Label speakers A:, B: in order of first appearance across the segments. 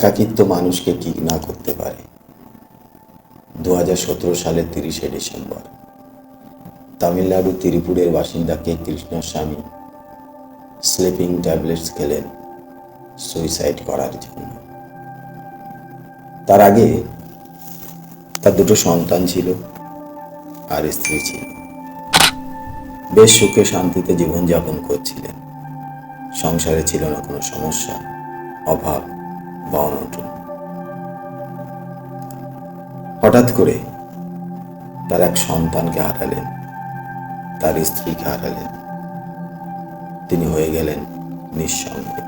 A: একাকিত্ব মানুষকে কি না করতে পারে। দু হাজার সতেরো সালের তিরিশে ডিসেম্বর। তামিলনাড়ু ত্রিপুরের বাসিন্দা কে কৃষ্ণস্বামী স্লিপিং ট্যাবলেটস খেলেন সুইসাইড করার জন্য। তার আগে তার দুটো সন্তান ছিল আর স্ত্রী ছিল। বেশ সুখে শান্তিতে জীবনযাপন করছিলেন। সংসারে ছিল না কোনো সমস্যা, অভাব অনটন হঠাৎ করে তার এক সন্তানকে হারালেন, তার স্ত্রীকে হারালেন। তিনি হয়ে গেলেন নিঃসঙ্গ।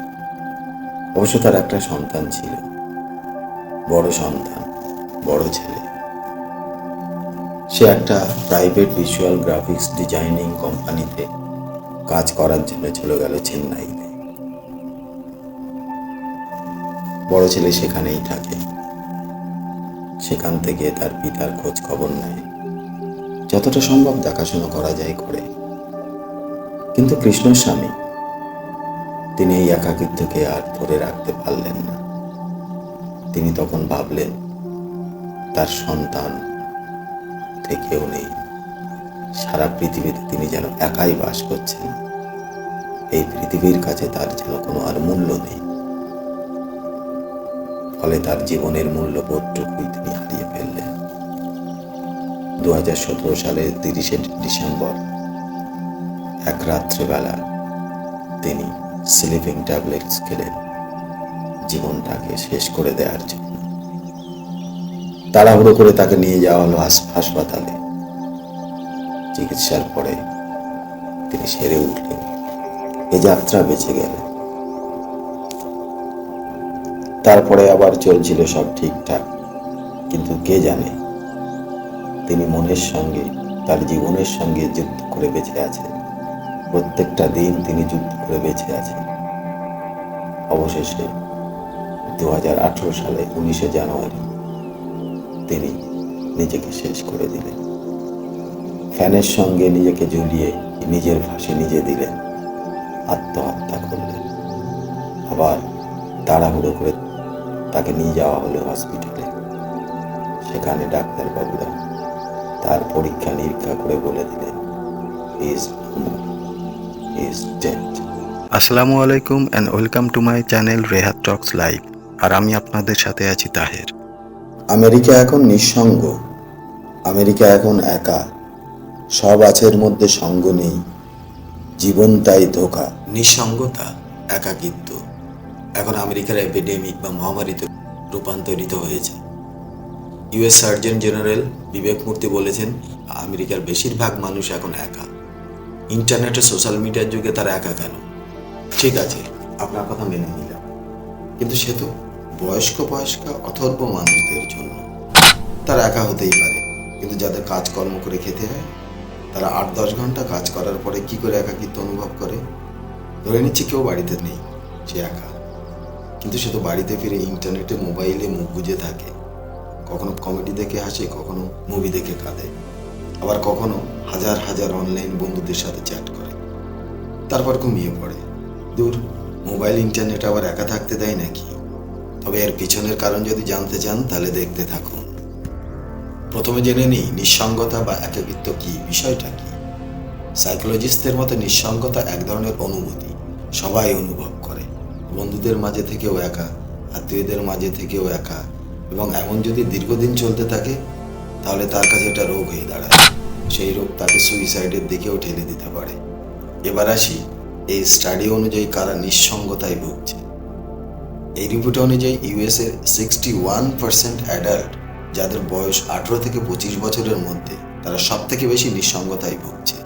A: অবশ্য তার একটা সন্তান ছিল, বড় সন্তান, বড় ছেলে। সে একটা প্রাইভেট ভিজুয়াল গ্রাফিক্স ডিজাইনিং কোম্পানিতে কাজ করার জন্য চলে গেল চেন্নাইতে। বড় ছেলে সেখানেই থাকে। সেখান থেকে তার পিতার খোঁজ খবর নেয়। যতটা সম্ভব দেখাশোনা করা যায় করে। কিন্তু কৃষ্ণস্বামী তিনি এই একাকিত্বকে আর ধরে রাখতে পারলেন না। তিনি তখন ভাবলেন, তার সন্তান থেকেও নেই। সারা পৃথিবীতে তিনি যেন একাই বাস করছেন। এই পৃথিবীর কাছে তার যেন কোনো আর মূল্য নেই। ফলে তার জীবনের মূল্যবোধটুকুই তিনি হারিয়ে ফেললেন। দু হাজার সতেরো সালের তিরিশে ডিসেম্বর, এক রাত্রেবেলা তিনি স্লিপিং ট্যাবলেটস খেলেন। জীবনটাকে শেষ করে দেওয়ার জন্য। তাড়াহুড়ো করে তাকে নিয়ে যাওয়া হলো হাস- হাসপাতালে। চিকিৎসার পরে তিনি সেরে উঠলেন। এ যাত্রা বেঁচে গেল। তারপরে আবার চলছিল সব ঠিকঠাক। কিন্তু কে জানে, তিনি মনের সঙ্গে, তার জীবনের সঙ্গে যুদ্ধ করে বেঁচে আছেন। প্রত্যেকটা দিন তিনি যুদ্ধ করে বেঁচে আছেন। অবশেষে দু হাজার আঠেরো সালে উনিশে জানুয়ারি তিনি নিজেকে শেষ করে দিলেন। ফ্যানের সঙ্গে নিজেকে ঝুলিয়ে নিজের ফাঁসি নিজে দিলেন। আত্মহত্যা করলেন। আবার তাড়াহুড়ো করে তাকে নিয়ে যাওয়া হলো হসপিটালে। সেখানে ডাক্তারবাবুরা তার পরীক্ষা নিরীক্ষা করে বলে দিলেন ইজ ইজ ডেড
B: আসসালামু আলাইকুম and welcome to my channel Rehat talks live আর আমি আপনাদের সাথে আছি তাহের।
A: আমেরিকা এখন নিঃসঙ্গ। আমেরিকা এখন একা। সব আছের মধ্যে সঙ্গ নেই। জীবন তাই ধোকা। নিঃসঙ্গতা একাকিত্ব। এখন আমেরিকার এপিডেমিক বা মহামারীতে রূপান্তরিত হয়েছে। ইউএস সার্জন জেনারেল বিবেক মূর্তি বলেছেন, আমেরিকার বেশিরভাগ মানুষ এখন একা। ইন্টারনেট সোশ্যাল মিডিয়ার যুগে তারা একা কেন? ঠিক আছে, আপনার কথা মেনে নিলাম। কিন্তু সে তো বয়স্ক বয়স্ক, অথর্ব মানুষদের জন্য। তারা একা হতেই পারে, কিন্তু যাদের কাজকর্ম করে খেতে হয়, তারা আট, দশ ঘণ্টা কাজ করার পরে কি করে একাকিত্ব অনুভব করে? ধরে নিচ্ছি কেউ বাড়িতে নেই, সে একা। কিন্তু সে তো বাড়িতে ফিরে ইন্টারনেটে, মোবাইলে মুখ গুজে থাকে। কখনো কমেডি দেখে হাসে, কখনো মুভি দেখে কাঁদে। আবার কখনো হাজার হাজার অনলাইন বন্ধুদের সাথে চ্যাট করে। তারপর ঘুমিয়ে পড়ে। দূর, মোবাইল ইন্টারনেট আবার একা থাকতে দেয় নাকি? তবে এর পিছনের কারণ যদি জানতে চান, তাহলে দেখতে থাকুন। প্রথমে জেনে নিই, নিঃসঙ্গতা বা একাকিত্ব কি? বিষয়টা কি? সাইকোলজিস্টদের মতে নিঃসঙ্গতা এক ধরনের অনুভূতি। সবাই অনুভব করে। বন্ধুদের মাঝে থেকেও একা, আত্মীয়দের মাঝে থেকেও একা এবং এমন যদি দীর্ঘদিন চলতে থাকে, তাহলে তার কাছে এটা রোগ হয়ে দাঁড়ায়। সেই রোগ তাকে সুইসাইডের দিকেও ঠেলে দিতে পারে। এবার আসি এই স্টাডি অনুযায়ী কারা নিঃসঙ্গতায় ভুগছে। এই রিপোর্ট অনুযায়ী USA sixty one percent adult যাদের বয়স আঠেরো থেকে পঁচিশ বছরের মধ্যে, তারা সব থেকে বেশি নিঃসঙ্গতায় ভুগছে।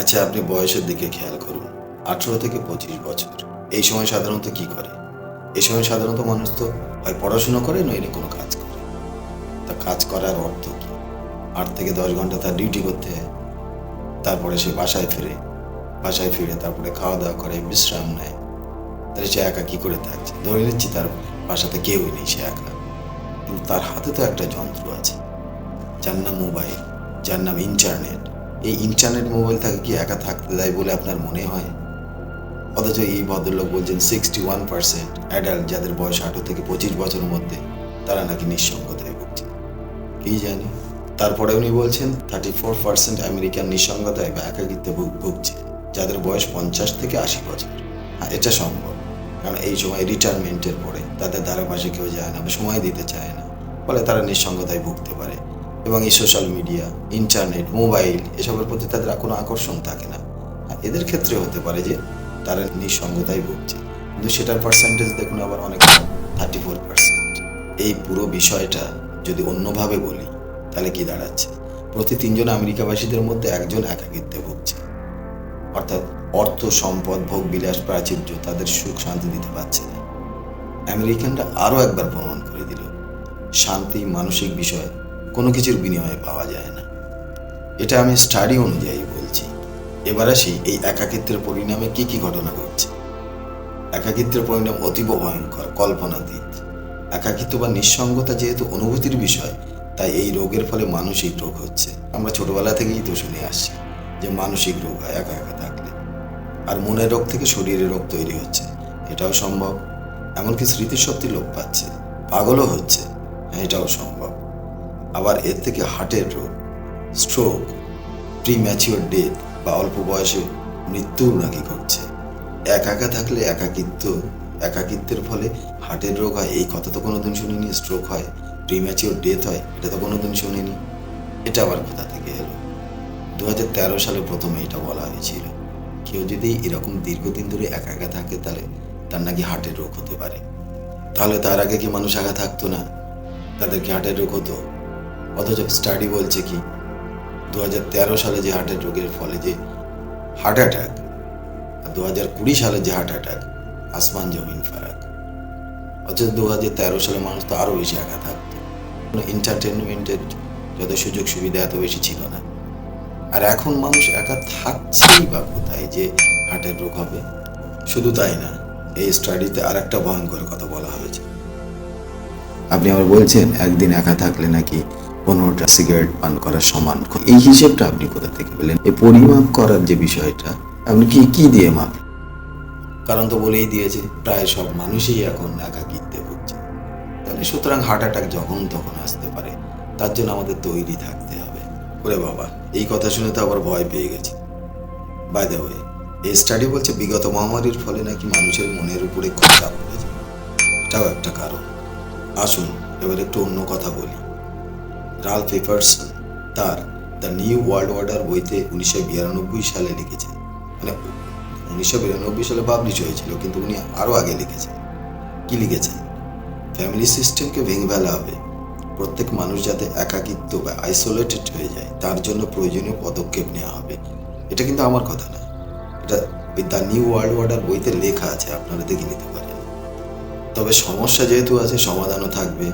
A: আচ্ছা আপনি বয়সের দিকে খেয়াল করুন, আঠেরো থেকে পঁচিশ বছর। এই সময় সাধারণত কি করে? এই সময় সাধারণত মানুষ তো হয় পড়াশুনো করে, নইলে কোনো কাজ করে। তা কাজ করার অর্থ কি? আট থেকে দশ ঘণ্টা তার ডিউটি করতে হয়। তারপরে সে বাসায় ফিরে বাসায় ফিরে তারপরে খাওয়া দাওয়া করে, বিশ্রাম নেয়। তাহলে সে একা কী করে থাকছে? ধরে নিচ্ছি তার বাসাতে কেউই নেই, সে একা। কিন্তু তার হাতে তো একটা যন্ত্র আছে। যার নাম মোবাইল, যার নাম ইন্টারনেট। এই ইন্টারনেট, মোবাইল তাকে কি একা থাকতে দেয় বলে আপনার মনে হয়? অথচ এই ভদ্রলোক বলছেন সিক্সটি ওয়ান পার্সেন্ট অ্যাডাল্ট যাদের বয়স আঠারো থেকে পঁচিশ বছরের মধ্যে তারা নাকি নিঃসঙ্গতায় ভুগছে। কি জানি? তারপরে উনি বলছেন থার্টি ফোর পার্সেন্ট আমেরিকান নিঃসঙ্গতায় বা একাকিত্বে ভুগ- ভুগছে যাদের বয়স পঞ্চাশ থেকে আশি বছর। হ্যাঁ এটা সম্ভব। কারণ এই সময় রিটায়ারমেন্টের পরে তাদের ধারে পাশে কেউ যায় না বা সময় দিতে চায় না। ফলে তারা নিঃসঙ্গতায় ভুগতে পারে। এবং এই সোশ্যাল মিডিয়া ইন্টারনেট মোবাইল এসবের প্রতি তাদের কোনো আকর্ষণ থাকে না। হ্যাঁ, এদের ক্ষেত্রে হতে পারে যে তারা নিঃসঙ্গতায় ভুগছে। কিন্তু সেটার পার্সেন্টেজ দেখুন আবার অনেক থার্টি ফোর পার্সেন্ট এই পুরো বিষয়টা যদি অন্যভাবে বলি, তাহলে কি দাঁড়াচ্ছে? প্রতি তিনজন আমেরিকাবাসীদের মধ্যে একজন একাকিত্বে ভুগছে। অর্থাৎ অর্থ, সম্পদ, ভোগ, বিলাস, প্রাচুর্য তাদের সুখ শান্তি দিতে পারছে না। আমেরিকানরা আরও একবার প্রমাণ করে দিল, শান্তি মানসিক বিষয় কোনো কিছুর বিনিময়ে পাওয়া যায় না। এটা আমি স্টাডি অনুযায়ী এবার আসি এই একাকিত্বের পরিণামে কি কি ঘটনা ঘটছে। একাকিত্বের পরিণাম অতীব ভয়ঙ্কর, কল্পনাতীত। একাকিত্ব বা নিঃসঙ্গতা যেহেতু অনুভূতির বিষয়, তাই এই রোগের ফলে মানসিক রোগ হচ্ছে। আমরা ছোটবেলা থেকেই তো শুনে আসছি যে মানসিক রোগ হয় একা একা থাকলে। আর মনের রোগ থেকে শরীরের রোগ তৈরি হচ্ছে, এটাও সম্ভব। এমনকি স্মৃতিশক্তি লোপ পাচ্ছে, পাগলও হচ্ছে হ্যাঁ এটাও সম্ভব। আবার এর থেকে হার্টের রোগ স্ট্রোক প্রিম্যাচিওর ডেথ বা অল্প বয়সে মৃত্যুও নাকি ঘটছে। একা একা থাকলে একাকিত্ব, একাকিত্বের ফলে হার্টের রোগ হয়। এই কথা তো কোনোদিন শুনিনি স্ট্রোক হয় প্রিম্যাচিওর ডেথ হয়, এটা তো কোনোদিন শুনিনি। এটা আবার কোথা থেকে এলো? দু সালে প্রথমে এটা বলা হয়েছিল। কেউ যদি এরকম দীর্ঘদিন ধরে একা একা থাকে তাহলে তার নাকি হার্টের রোগ হতে পারে। তাহলে তার আগে কি মানুষ একা থাকতো না? তাদের কি হার্টের রোগ হতো? অথচ স্টাডি বলছে কি দু হাজার তেরো সালে যে হার্টের রোগের ফলে যে হার্ট অ্যাটাক আর দু হাজার কুড়ি সালে যে হার্ট অ্যাটাক আসমান জমিন ফারাক। অথচ দু হাজার তেরো সালে মানুষ তো আরও বেশি একা থাকতো। এন্টারটেনমেন্টের যত সুযোগ সুবিধা এত বেশি ছিল না। আর এখন মানুষ একা থাকছেই বা কোথায় যে হার্টের রোগ হবে? শুধু তাই না, এই স্টাডিতে আর একটা ভয়ঙ্কর কথা বলা হয়েছে। আপনি আবার বলছেন, একদিন একা থাকলে নাকি পনেরোটা সিগারেট পান করার সমান এই হিসেবটা আপনি কোথা থেকে পেলেন? এই পরিমাপ করার যে বিষয়টা, আপনি কি কি দিয়ে মাপ কারণ তো বলেই দিয়েছে, প্রায় সব মানুষই এখন একাকিত্বে ভুগছে তাহলে সুতরাং হার্ট অ্যাটাক যখন তখন আসতে পারে, তার জন্য আমাদের তৈরি থাকতে হবে। ওরে বাবা, এই কথা শুনে তো আবার ভয় পেয়ে গেছি। বাই দ্য ওয়ে এই স্টাডি বলছে বিগত মহামারীর ফলে নাকি মানুষের মনের উপরে খুব চাপ পড়েছে এটাও একটা কারণ। আসুন, এবার একটু অন্য কথা বলি। রাল পেপারসন তার দ্য নিউ ওয়ার্ল্ড অর্ডার বইতে উনিশশো বিরানব্বই সালে লিখেছেন মানে উনিশশো বিরানব্বই সালে পাবলিশ হয়েছিল, কিন্তু উনি আরও আগে লিখেছেন। কি লিখেছেন? ফ্যামিলি সিস্টেমকে ভেঙে ফেলা হবে। প্রত্যেক মানুষ যাতে একাকিত্ব বা আইসোলেটেড হয়ে যায়, তার জন্য প্রয়োজনীয় পদক্ষেপ নেওয়া হবে। এটা কিন্তু আমার কথা না। এটা ওই দ্য নিউ ওয়ার্ল্ড অর্ডার বইতে লেখা আছে, আপনারা দেখে নিতে পারেন। তবে সমস্যা যেহেতু আছে, সমাধানও থাকবে।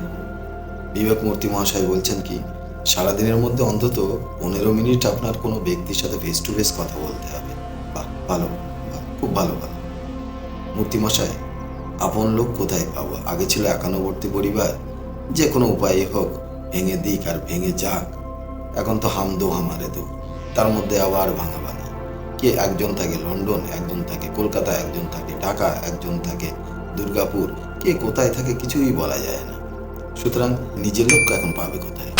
A: বিবেক মূর্তি মহাশয় বলছেন কি, সারাদিনের মধ্যে অন্তত পনেরো মিনিট আপনার কোনো ব্যক্তির সাথে ফেস টু ফেস কথা বলতে হবে। বাহ, ভালো খুব ভালো ভালো মূর্তি মশাই আপন লোক কোথায় পাবো? আগে ছিল একান্নবর্তী পরিবার, যে কোনো উপায়ে হোক, ভেঙে দিক আর ভেঙে যাক। এখন তো হাম দো হামারে দো, তার মধ্যে আবার ভাঙা ভাঙা। কে একজন থাকে লন্ডন, একজন থাকে কলকাতা, একজন থাকে ঢাকা, একজন থাকে দুর্গাপুর, কে কোথায় থাকে কিছুই বলা যায় না। সুতরাং নিজের লোক এখন পাবে কোথায়?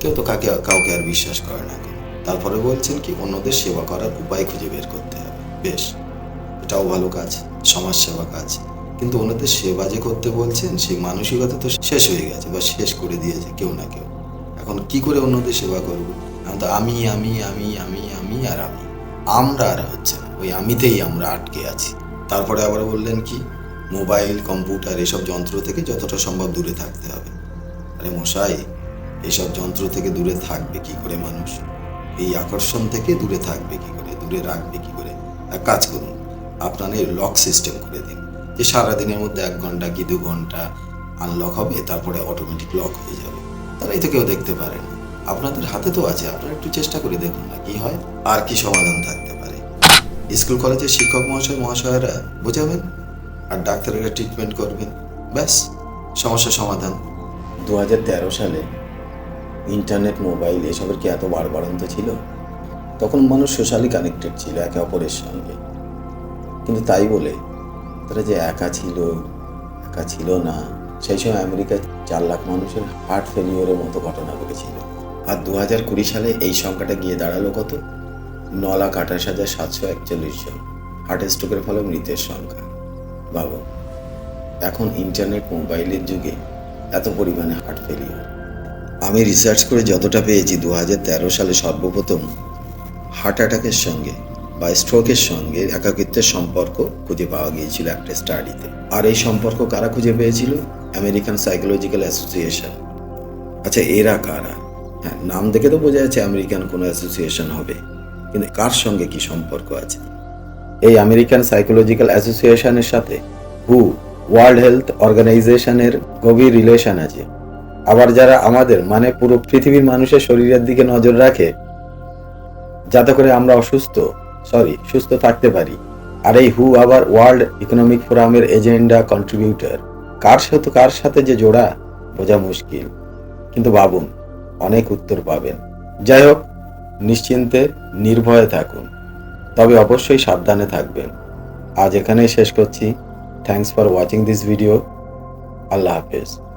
A: কেউ তো কাকে, কাউকে আর বিশ্বাস করে না এখন। তারপরে বলছেন কি, অন্যদের সেবা করার উপায় খুঁজে বের করতে হবে। বেশ, এটাও ভালো কাজ, সমাজ সেবা কাজ। কিন্তু ওনাদের সেবা যে করতে বলছেন, সেই মানসিকতা তো শেষ হয়ে গেছে বা শেষ করে দিয়েছে কেউ না কেউ। এখন কি করে অন্যদের সেবা করব? তো আমি আমি আমি আমি আমি আর আমি। আমরা আর হচ্ছে না, ওই আমিতেই আমরা আটকে আছি। তারপরে আবার বললেন কি, মোবাইল, কম্পিউটার, এসব যন্ত্র থেকে যতটা সম্ভব দূরে থাকতে হবে। আরে মশাই, এসব যন্ত্র থেকে দূরে থাকবে কি করে মানুষ? এই আকর্ষণ থেকে দূরে থাকবে কি করে? দূরে রাখবে কি করে? এক কাজ করুন, আপনার এই লক সিস্টেম করে দিন, যে সারাদিনের মধ্যে এক ঘণ্টা কি দু ঘণ্টা আনলক হবে, তারপরে অটোমেটিক লক হয়ে যাবে। তারাই তো কেউ দেখতে পারে না। আপনাদের হাতে তো আছে, আপনারা একটু চেষ্টা করে দেখুন না কি হয়। আর কি সমাধান থাকতে পারে? স্কুল কলেজের শিক্ষক মহাশয়, মহাশয়রা বোঝাবেন আর ডাক্তারেরা ট্রিটমেন্ট করবেন। ব্যাস, সমস্যা সমাধান। দু হাজার তেরো সালে ইন্টারনেট, মোবাইল এসবের কি এত বাড়বাড়ন্ত ছিল? তখন মানুষ সোশ্যালি কানেক্টেড ছিল একে অপরের সঙ্গে। কিন্তু তাই বলে তারা যে একা ছিল একা ছিল না, সেই সময় আমেরিকায় চার লাখ মানুষের হার্ট ফেলিওরের মতো ঘটনা ঘটেছিল। আর দু হাজার কুড়ি সালে এই সংখ্যাটা গিয়ে দাঁড়াল কত? ন লাখ আঠাশ হাজার সাতশো একচল্লিশ জন। হার্ট স্ট্রোকের ফলে মৃতের সংখ্যা। বাবু, এখন ইন্টারনেট, মোবাইলের যুগে এত পরিমাণে হার্ট ফেলিওর আমি রিসার্চ করে যতটা পেয়েছি দু সালে সর্বপ্রথম হার্ট অ্যাটাকের সঙ্গে বা স্ট্রোকের সঙ্গে একাকিত্বের সম্পর্ক খুঁজে পাওয়া গিয়েছিল একটা স্টাডিতে আর এই সম্পর্ক কারা খুঁজে পেয়েছিল? আমেরিকান সাইকোলজিক্যাল অ্যাসোসিয়েশন আচ্ছা এরা কারা? হ্যাঁ নাম দেখে তো বোঝা যাচ্ছে আমেরিকান কোনো অ্যাসোসিয়েশন হবে। কিন্তু কার সঙ্গে কি সম্পর্ক আছে? এই আমেরিকান সাইকোলজিক্যাল অ্যাসোসিয়েশনের সাথে হু ওয়ার্ল্ড হেলথ অর্গানাইজেশনের গভীর রিলেশন আছে। আবার যারা আমাদের মানে পুরো পৃথিবীর মানুষের শরীরের দিকে নজর রাখে, যাতে করে আমরা অসুস্থ সরি সুস্থ থাকতে পারি। আর এই হু আবার ওয়ার্ল্ড ইকোনমিক ফোরামের এজেন্ডা কন্ট্রিবিউটর কার সাথে কার সাথে যে জোড়া, বোঝা মুশকিল। কিন্তু ভাবুন, অনেক উত্তর পাবেন। যাই হোক, নিশ্চিন্তে নির্ভয়ে থাকুন। তবে অবশ্যই সাবধানে থাকবেন। আজ এখানেই শেষ করছি। Thanks for watching this video. Allah Hafiz.